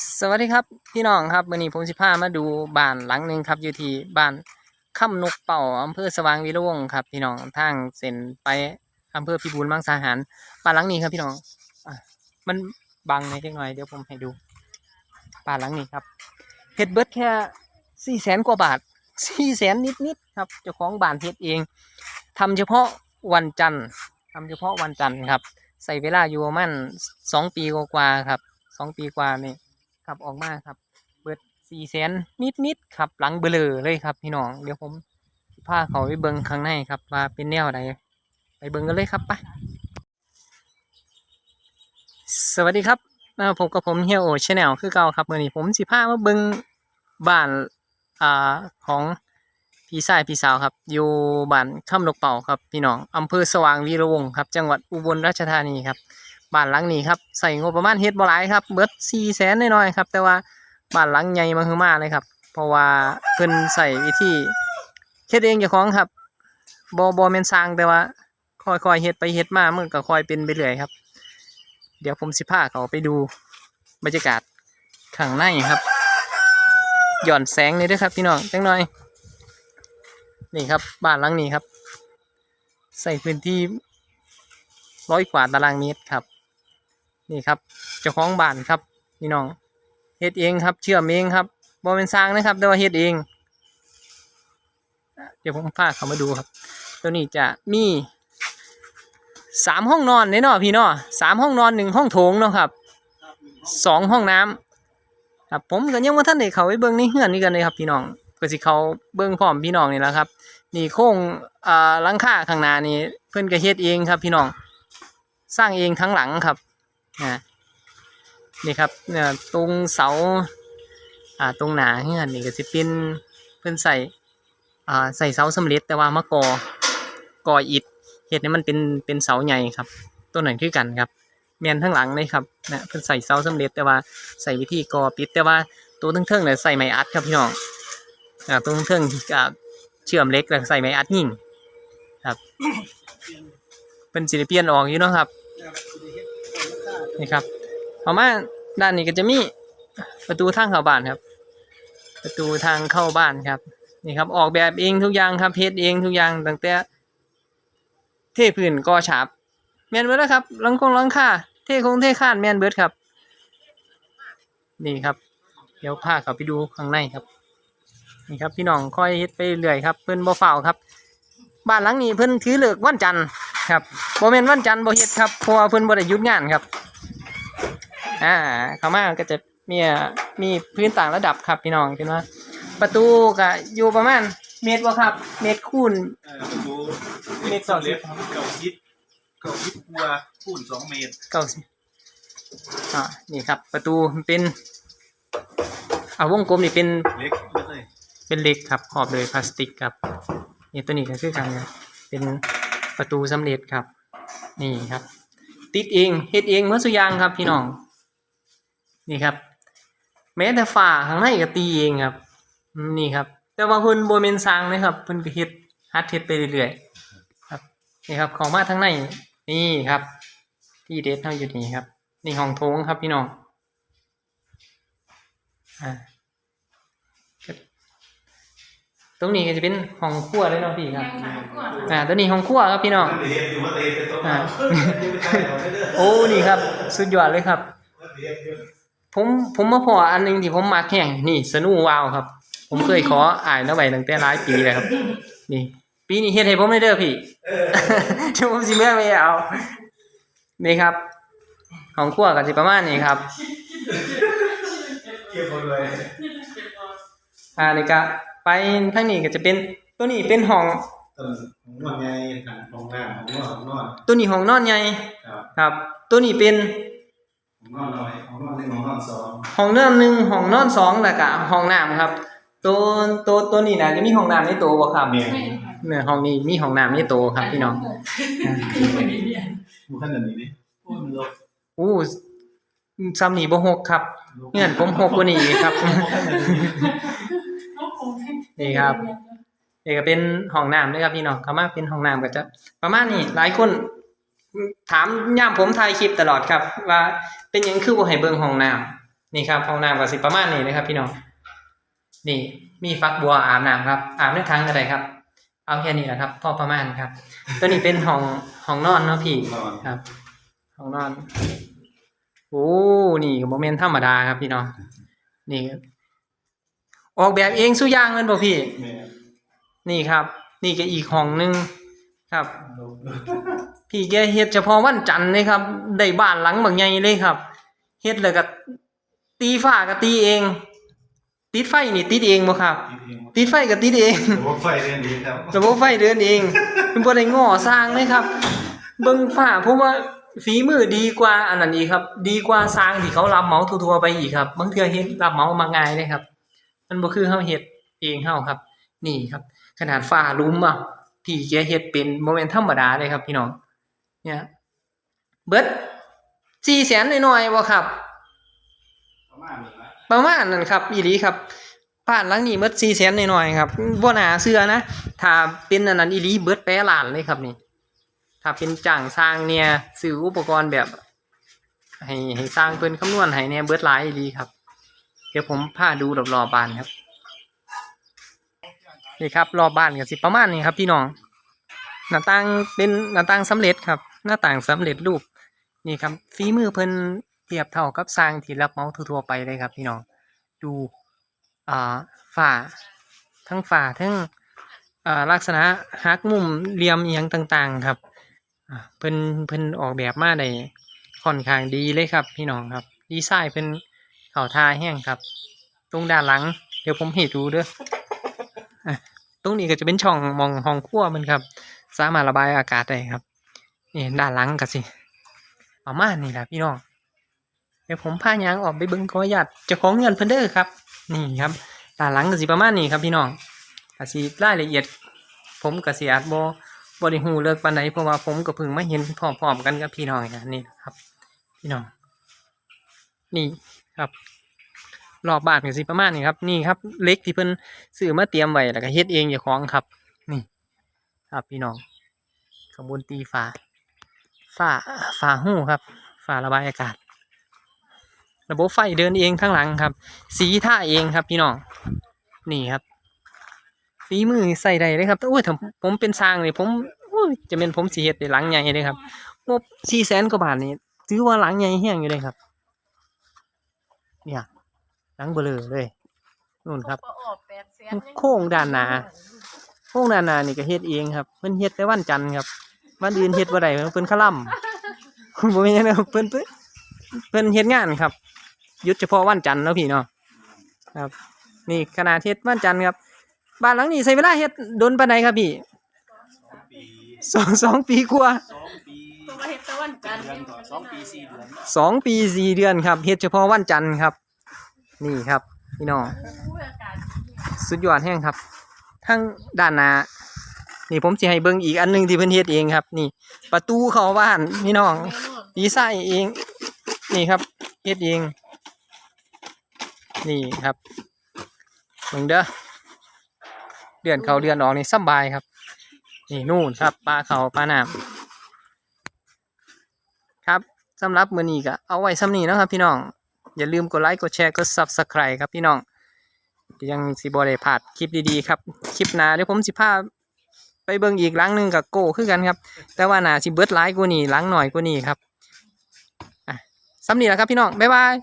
สวัสดีครับพี่น้องครับวันนี้ผมสิพามาดูบ้านหลังหนึ่งครับ อยู่ที่บ้านค่ำนกเป่าอำเภอสว่างวีรงครับ พี่น้องทางเส้นไปอำเภอพิบูลมังสาหารบ้านหลังนี้ครับพี่น้องอะมันบังในอยจังหน่อยเดี๋ยวผมให้ดูบ้านหลังนี้ครับเฮ็ดเบิร์ดแค่สี่แสนกว่าบาทสี่แสนนิดๆครับเจ้าของบ้านเฮ็ดเองทำเฉพาะวันจันทร์ทำเฉพาะวันจันทร์ครับ ใส่เวลาอยู่ประมาณสองปีกว่าๆครับสองปีกว่านี่ ครับออกมาครับ เบิดสี่แสนนิดนิดๆครับ หลังเบลอเลยครับ พี่น้องเดี๋ยวผมสิพาเขาไปเบิ้งข้างในครับว่าเป็นแนวใดไปเบิ้งกันเลยครับไปสวัสดีครับมาพบกับผมเฮียโอชาแนลคือเก่าครับเมื่อนี้ผมสิพามาเบิ้งบ้านอ่าของพี่ชายพี่สาวครับ อยู่บ้านค่ำนกเป่าครับพี่น้องอำเภอสว่างวีระวงครับ จังหวัดอุบลราชธานีครับ บ้านหลังนี้ครับใส่งบประมาณเฮ็ดบ่หลายครับเบิดสี่แสนน้อยๆครับ แต่ว่าบ้านหลังใหญ่มาคือมาเลยครับ เพราะว่าเพิ่นใส่วิธีเฮ็ดเองเจ้าของครับบ่บ่แม่นสร้างแต่ว่าค่อยๆเฮ็ดไปเฮ็ดมามันก็ค่อยเป็นไปเรื่อยครับ เดี๋ยวผมสิพาเขาไปดูบรรยากาศข้างในครับหย่อนแสงนี่ด้วยครับพี่น้องจังหน่อย นี่ครับบ้านหลังนี้ครับ ใส่พื้นที่ร้อยกว่าตารางเมตรครับ นี่ครับเจ้าของบ้านครับพี่น้องเฮ็ดเองครับ เชื่อมเองครับบ่เป็นสร้างนะครับ แต่ว่าเฮ็ดเอง เดี๋ยวผมพาเขามาดูครับ ตัวนี้จะมีสามห้องนอนเนาะพี่เนาะสามห้องนอนหนึ่งห้องโถงเนาะครับสองห้องน้ำครับผมก็ยังว่าท่านได้เขาไปเบิ้งในเฮือนนี่กันเลยครับพี่น้องก็สิเขาเบิ้งพร้อมพี่น้องนี่แหละครับ นี่โค้งอ่าลังค่าข้างหน้านี่เพิ่อนก็เฮ็ดเองครับ พี่น้องสร้างเองทั้งหลังครับ นะนี่ครับเนี่ยตรงเสาอ่าตรงหนาเฮือนนี่ก็จะเป็นเพิ่อนใส่อ่าใส่เสาสำเร็จแต่ว่ามากอก่ออิฐเฮ็ดให้มันเป็นเป็นเสาใหญ่ครับตัวนั้นคือกันครับแม่นทั้งหลังเลยครับนะเพิ่อนใส่เสาสำเร็จแต่ว่าใส่วิธีก่อปิด แต่ว่าตัวเทิงๆเนี่ยใส่ไม้อัดครับพี่น้องอ่าตัวเทิงๆก็เชื่อมเล็กแล้วใส่ไม้อัดยิ่งครับเป็นศิลเปียนออกอยู่เนาะครับ นี่ครับต่อมาด้านนี้ก็จะมีประตูทางเข้าบ้านครับ ประตูทางเข้าบ้านครับนี่ครับออกแบบเองทุกอย่างครับเพชรเองทุกอย่างตั้งแต่เทพื้นก่อฉาบแมนเบิร์ดแล้วครับลังคงลังค่าเทคงเทคานแมนเบิร์ดครับ นี่ครับ เดี๋ยวพาเขาไปดูข้างในครับ นี่ครับพี่น้องค่อยเฮ็ดไปเรื่อยครับเพิ่นบ่เฝ้าครับ บ้านหลังนี้เพิ่นถือเลิกวันจันทร์ครับบ่แมนวันจันทร์บ่เฮ็ดครับเพราะว่าเพิ่นบ่ได้หยุดงานครับ อ่าเข้ามาก็จะมีมีพื้นต่างระดับครับพี่น้องเห็นว่าประตูก็อยู่ประมาณเมตรบ่ครับ เมตรคูณเออประตูเมตรสองสิบเก่ายิดเก่ายิดกลัวคูณสองเมตรเก้าสิบอ่านี่ครับ ประตูเป็นอ่าวงกลมนี่เป็นเล็กเล็กเลยเป็นเหล็กครับขอบโดยพลาสติกครับนี่ตัวนี้ก็คือกันครับเป็นประตูสำเร็จครับ นี่ครับ ติดเองเฮ็ดเองเมื่อสุกอยางครับพี่น้อง นี่ครับ แม้แต่ฝาข้างในก็ตีเองครับอืมนี่ครับ แต่ว่าเพิ่นบ่แม่นสร้างนะครับเพิ่นก็เฮ็ดฮัดเฮ็ดไปเรื่อยๆครับนี่ครับเข้ามาทางในนี่ครับ ที่เด็ดเฮาอยู่นี่ครับ นี่ห้องโถงครับพี่น้องอ่าตรงนี้ก็จะเป็นห้องครัวเลยเนาะพี่ครับ อ่า ตัวนี้ห้องครัวครับพี่น้องเรียนอยู่ว่าเตะเป็นตัวอ่ามาโอ้ นี่ครับ สุดยอดเลยครับ ผมผมมาพออันหนึงที่ผมมักแห้งนี่สนูวาวครับ ผมเคยขออ่านเอาไว้ตั้งแต่หลายปีแล้วครับ นี่ ปีนี้เฮ็ดให้ผมได้เด้อพี่เดี๋ยวผมสิเมื่อไม่เอานี่ครับห้องครัวก็สิประมาณนี้ครับเกี่ยวหมดเลยอ่านี่ก็ไปทางนี้ก็จะเป็นตัวนี้เป็นห้องต้นของนอนไงขันของน้ำของนอนของนอนตัวนี้ห้องนอนใหญ่ครับครับตัวนี้เป็นของ นอนน้อยของนอนหนึ่งของนอนสองห้องนอนหนึ่งห้องนอนสองแล้วก็ห้องน้ำครับ ตัวตัวตัวนี้นะจะมีห้องน้ำในตัวบ่ครับเมียเนี่ยห้องนี้มีห้องน้ำในตัวครับพี่น้องมูขั้นแบบนี้ดิพูดมันลบอู้ซ้ำนี่บ่หกครับเงื่อนผมหกกว่านี้อีกครับนี่ครับนี่ก็เป็นห้องน้ำด้วยครับพี่น้องเขามาเป็นห้องน้ำก็จะประมาณนี้หลายคน ถามย่ามผมถ่ายคลิปตลอดครับ ว่าเป็นหยังคือบ่ให้เบิ่งห้องน้นี่ครับห้องน้ำก็สิประมาณนี้นะครับ พี่น้องนี่ มีฟักบัวอาบน้ำครับอาบในทางก็ได้ครับ เอาแค่นี้แหละครับ พอประมาณครับ ตัวนี้เป็นห้องห้องนอนเนาะพี่นอนครับห้องนอนโอ้นี่โมเมนต์ธรรมดาครับพี่น้องนี่ครับออกแบบเองสุอย่างเงินบ่พี่แม่นี่ครับ นี่ก็อีกห้องหนึง ครับ พี่แกเฮ็ดเฉพาะวันจันทร์เลยครับ ได้บ้านหลังบางใหญ่เลยครับ เฮ็ดแล้วก็ตีฝ้าก็ตีเอง ติดไฟนี่ติดเองบ่ครับคิดเองติดไฟก็ติดเองระบบไฟเรียนดีครับระบบไฟเดินเองเป็นบ่ได้ง้อสร้างเลยครับ เบิ่งฝ้าผมว่าฝีมือดีกว่าอันนั้นอีกครับ ดีกว่าสร้างที่เขารับเหมาทั่วๆไปอีกครับบางเทื่อเฮ็ดรับเหมามาง่ายเลยครับ มันบ่คือเฮาเฮ็ดเองเฮาครับ นี่ครับ ขนาดฝ้าหลุมอะ พี่แกเฮ็ดเป็นบ่แม่นธรรมดาเลยครับพี่น้อง เนี่ยเบิด400,000หน่อยๆบ่ครับประมาณนี้ละประมาณนั้นครับอีหลีครับบ้านหลังนี้เบิดสี่แสนหน่อยๆครับบ่น่าเชื่อนะถ้าเป็นอันนั้นอีหลีเบิดแปรล้านเลยครับนี่ถ้าเป็นจ้างสร้างเนี่ยซื้ออุปกรณ์แบบ ให้ให้สร้างเพิ่นคำนวณให้เนี่ยเบิดหลายอีหลีครับ เดี๋ยวผมพาดูรอบๆบ้านครับ นี่ครับรอบบ้านก็สิประมาณนี้ครับพี่น้องหน้าต่างเป็นหน้าต่างสำเร็จครับ หน้าต่างสำเร็จรูปนี่ครับฝีมือเพิ่นเทียบเท่ากับสร้างที่รับเมาทั่วๆไปเลยครับพี่น้องดูอ่าฝาทั้งฝาทั้งอ่าลักษณะหักมุมเหลี่ยมอหย่างต่างๆ ครับเพิ่นเพิ่นออกแบบมาได้ค่อนข้างดีเลยครับพี่น้องครับดีไซน์เพิ่นเข้าทาแห้งครับ ตรงด้านหลัง เดี๋ยวผมให้ดูเด้อ ตรงนี้ก็จะเป็นช่องมองห้องครัวมันครับ สามารถระบายอากาศได้ครับ นี่ด้านหลังก็สิประมาณนี้แหละพี่น้อง เดี๋ยวผมพายางออกไปเบิ้งขอญาตจ้าของเงินเพิ่นเด้อครับ นี่ครับด้านหลังก็สิประมาณนี้ครับพี่น้องก็สิรายละเอียด ผมก็สิอาจบ่บ่ได้ฮู้เลิกปานใดเพราะว่าผมก็พิ่งมาเห็นพร้อมๆกันกับพี่น้องอย่างนี้ครับ พี่น้อง นี่ครับ รอบบ้านก็สิประมาณนี้ครับนี่ครับเล็กที่เพิ่นซื้อมาเตรียมไว้แล้วก็เฮ็ดเองเจ้าของครับ นี่ครับพี่น้องขบวนตีฝาฝาฝาหู้ครับฝาระบายอากาศ ระบบไฟเดินเองข้างหลังครับ สีท่าเองครับพี่น้องนี่ครับฝีมือใส่ได้เลยครับโอ้ยถ้าผมเป็นสร้างเลยผมยจะเป็นผมสีเฮ็ดได้หลังใหญ่เลยครับงบสี่แสนกว่าบาทนี่ถือว่าหลังใหญ่แห้งอยู่เลยครับ เนี่ย หลังเบลอเลยนู่นครับโค้งด้านหน้า พวกนานานี่ก็เฮ็ดเองครับ เพิ่นเฮ็ดแต่วันจันทร์ครับวันอื่นเฮ็ดบ่ได้เพิ่นขล่ำ บ่แม่นนะครับเพิ่นเพิ่นเพิ่นเฮ็ดงานครับหยุดเฉพาะวันจันทร์เนาะพี่เนาะครับ นี่ขนาดเฮ็ดวันจันทร์ครับ บ้านหลังนี้ใช้เวลาเฮ็ดโดนปานใดครับพี่ปีสองสองปีกว่าสองปีตัวมาเฮ็ดตะวันจันทร์เดือนต่อสองปีสี่เดือนสองปีสี่เดือนครับเฮ็ดเฉพาะวันจันทร์ครับ นี่ครับพี่น้องอู้อากาศดีสุดยอดแห้งครับ ทั้งด้านหน้านี่ผมสิให้เบิ่งอีกอันหนึงที่เพิ่นเฮ็ดเองครับ นี่ ประตูเข้าบ้านพี่น้องแน่นอนดีไซน์เอง นี่ครับเฮ็ดเอง นี่ครับเบิ่งเด้อเดือนเขาเดือนออกนี่สำบายครับ นี่นู่นครับปลาเขาปลาน้ำครับสำหรับมื้อนี้ก็เอาไว้ซ้ำนี้เนาะครับพี่น้อง อย่าลืมกดไลค์กดแชร์กด Subscribe ครับพี่น้องยังสิบอได้ผ่าดคลิปดีๆครับคลิปหน้าเดี๋ยวผมสิพาไปเบิ่งอีกหลังหนึ่งกับโก้คือกันครับ แต่ว่าหนาสิเบิดไลค์กูนี่หลังหน่อยกูนี่ครับอะซ้ำนีแหละครับพี่น้องบ๊ายบาย